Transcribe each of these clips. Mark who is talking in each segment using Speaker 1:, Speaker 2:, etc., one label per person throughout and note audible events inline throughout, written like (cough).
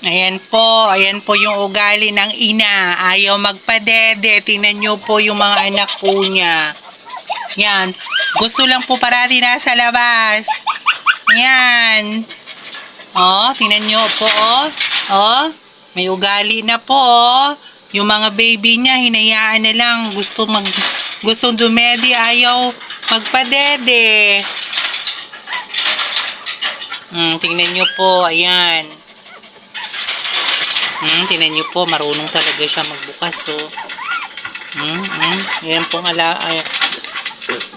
Speaker 1: Ayan po, ayan po yung ugali ng ina. Ayaw magpadede. Tingnan nyo po yung mga anak po niya. Yan. Gusto lang po parati nasa labas. Yan. Oh, tingnan nyo po, oh. Oh, may ugali na po, oh. Yung mga baby niya, hinayaan na lang. Gusto mag, gustong dumedi, ayaw magpadede. Hmm, tingnan nyo po, ayan. Hmm, tingnan nyo po, marunong talaga siya magbukas, oh. Hmm, hmm. Yan po ang ala, ay,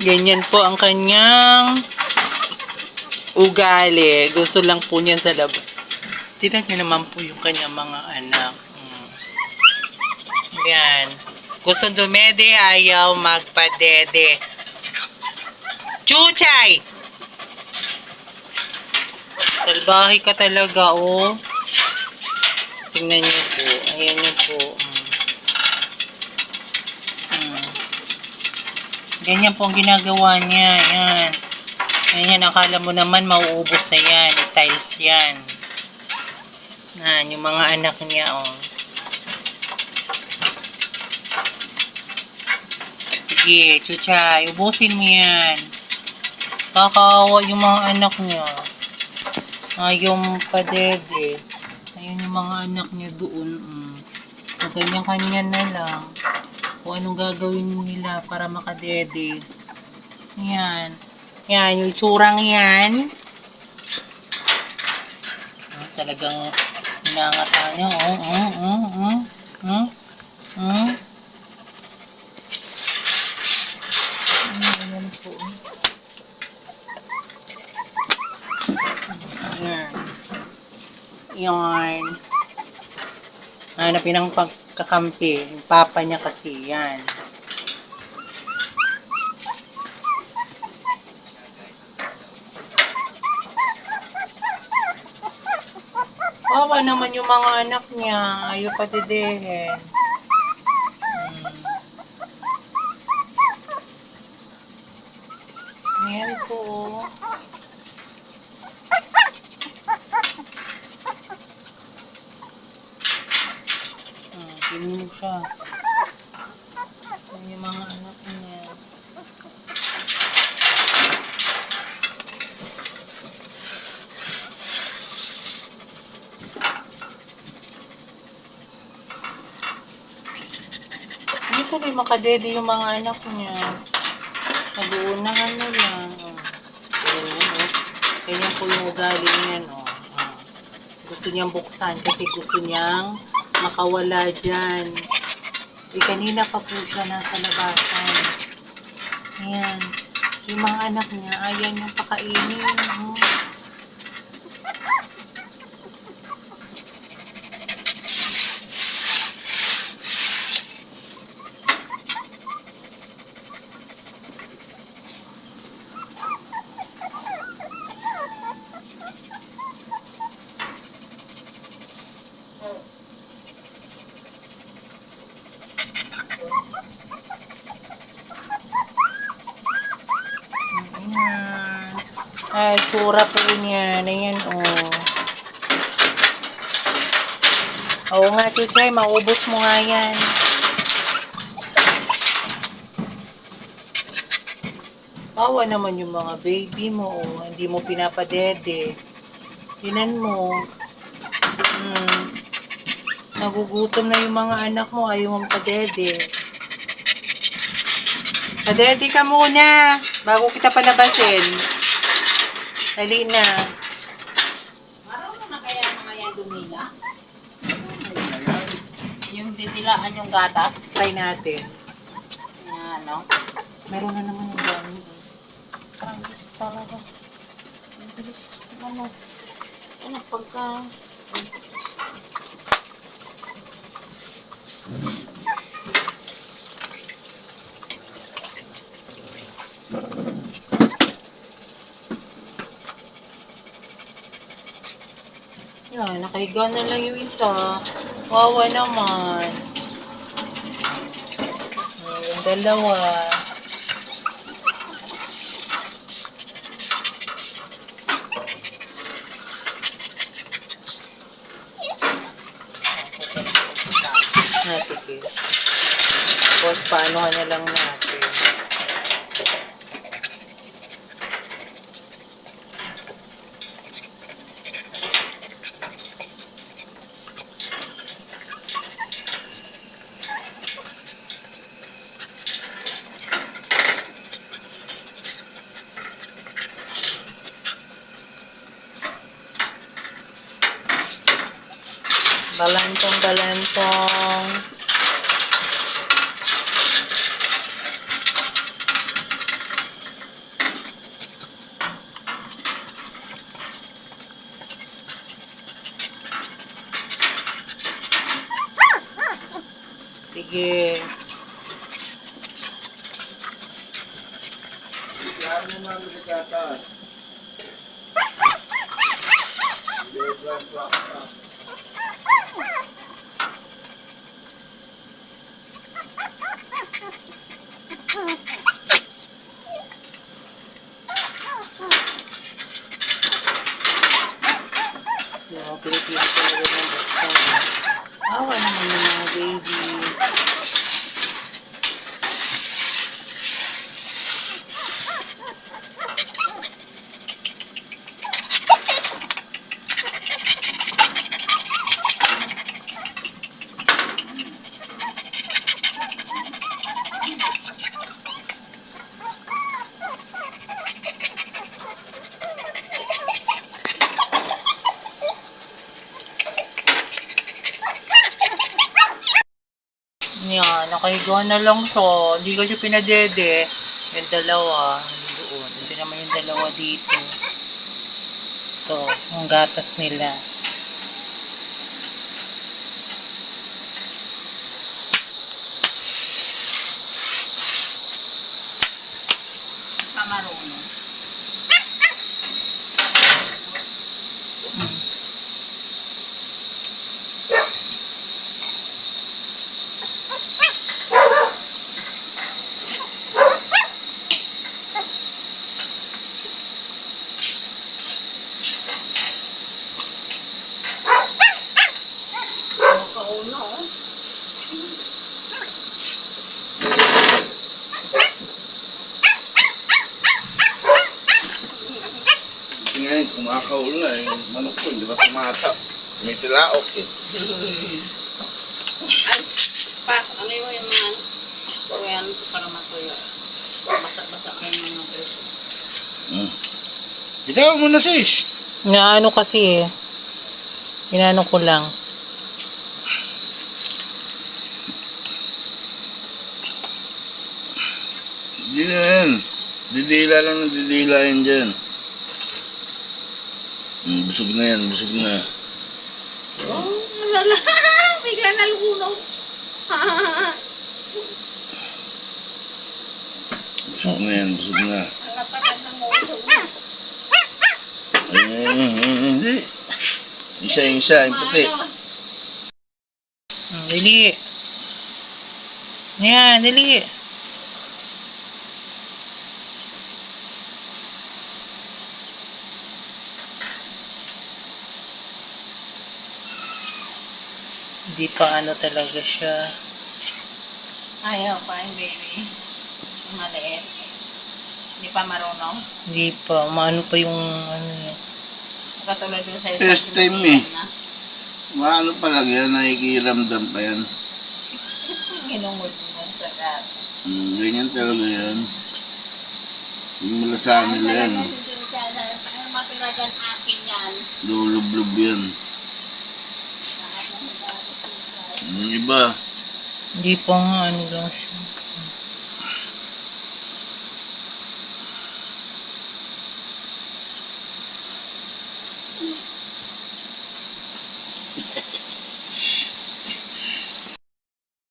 Speaker 1: ganyan po ang kanyang ugali. Gusto lang po niya sa labas. Tingnan niyo naman po yung kanyang mga anak. Hmm. Yan. Gusto dumede, ayaw magpadede. Chuchay! Salbahe ka talaga, oh. Tingnan niyo po. Ayan niyo po. Hmm. Hmm. Ganyan po ang ginagawa niya. Ayan. Ayan yan. Akala mo naman mauubos na yan. Tiles yan. Yan. Yung mga anak niya, oh. Sige, chuchay. Ubusin mo yan. Kakawa yung mga anak niya. Ayaw padede. Ayun yung mga anak niya doon. Mm. So, ganyan-kanya na lang. Kung anong gagawin nila para makadede. Yan. Yan, yung tsurang yan. Ah, talagang hinangata niya. Oh, oh, oh, oh, oh, oh. Ayan Yan. Hanapin ang pagkakampi. Yung papa niya kasi. Yan. Wawa naman yung mga anak niya. Ayaw patidehin. Hmm. Ayan po. Oh. Hmm, tingnan mo siya. Ayan yung mga anak niya. Hindi rin makadede yung mga anak niya. Nag-uunahan na lang. Oh. Oh. Ganyan po yung ugali niyan. Oh. Ah. Gusto niyang buksan kasi gusto niyang makawala dyan. Eh, kanina pa po siya nasa labasan. Ayan. Yung mga anak niya, ayan yung pakainin. Oh. Ayan. Ay, tsura po niyan. Ayan, oh. Oo nga, Chuchay, maubos mo nga yan. Bawa naman yung mga baby mo, oh. Hindi mo pinapadede. Tinan mo. Hmm. Nagugutom na yung mga anak mo, ayaw mong padede. Padede ka muna, bago kita palabasin. Dali na.
Speaker 2: Marunong na kaya mga yan dumila? Yung ditilaan yung gatas,
Speaker 1: Try natin.
Speaker 2: na ano,
Speaker 1: Meron na naman yung dami.
Speaker 2: ang bilis talaga. Ang bilis, ano, ano, pagka,
Speaker 1: Nakahiga na lang yung isa. Wawa naman. Oh, yung dalawa. Ah, sige. Ah, Tapos, paano na lang natin. Balantong, balantong. Sige.
Speaker 3: Saan mo namin nagkataas? Playground truck ka.
Speaker 1: Mga Pilipino talaga ng buksan. Awa naman yung mga babies. Yan, nakahiga na lang siya. Hindi ko siya pinadede. Yung dalawa, doon. Ito naman yung dalawa dito. Ito, ang gatas nila.
Speaker 2: Pa
Speaker 3: ngayon, kumakaul na eh. Manok ko, di ba tumatap? May tilaok eh.
Speaker 2: Ay, pa, ano yung yung mga Korean para matuyo. Basak-basak kayo ng mga preso.
Speaker 3: Hmm. Bitaw mo na sis.
Speaker 1: Na ano kasi eh. Inano ko lang.
Speaker 3: Hindi na yan. Didila lang ng didila yan dyan. Hmm, busog na yan, busog na.
Speaker 2: Oh, lala. Bigla nalunok.
Speaker 3: Busog na yan, busog na.
Speaker 2: Ang lapatan ng ulo.
Speaker 3: Ay, ay, ay, hindi. Isa, isa, yung puti.
Speaker 1: Hmm, dali. Yan, Hindi pa ano talaga siya.
Speaker 2: Ayaw pa yung baby. Maliit. Hindi pa marunong.
Speaker 1: Hindi pa. Maano pa yung ano eh.
Speaker 2: Katulad yung sa
Speaker 3: First
Speaker 2: isang
Speaker 3: time eh.
Speaker 2: na.
Speaker 3: Maano pa lang yan, nakikiramdam pa yan. (laughs)
Speaker 2: Ginungod mo sa gato.
Speaker 3: Hmm, ganyan talaga yan. Yung malasahan nila yan.
Speaker 2: Ang matira dyan akin yan.
Speaker 3: Lulublob yan. Yung iba,
Speaker 1: Hindi pa nga ano lang siya.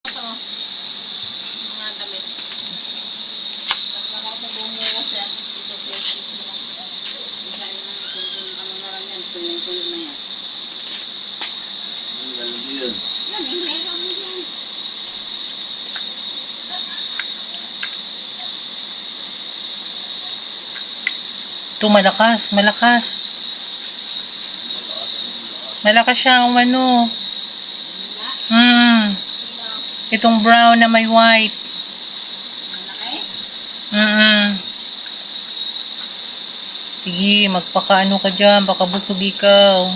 Speaker 2: Ito. Mga damit. Pag nakakabong mo siya, ito siya. Isa na, kung ano na lang yan, tuyong-tuyo na yan.
Speaker 3: ang galing yun.
Speaker 2: Yan, hinayang mo yan.
Speaker 1: Ito, malakas, malakas. Malakas siya ang ano. Hmm. Itong brown na may white.
Speaker 2: Malaki?
Speaker 1: Mm Sige, magpakaano ka dyan. Baka busog ikaw.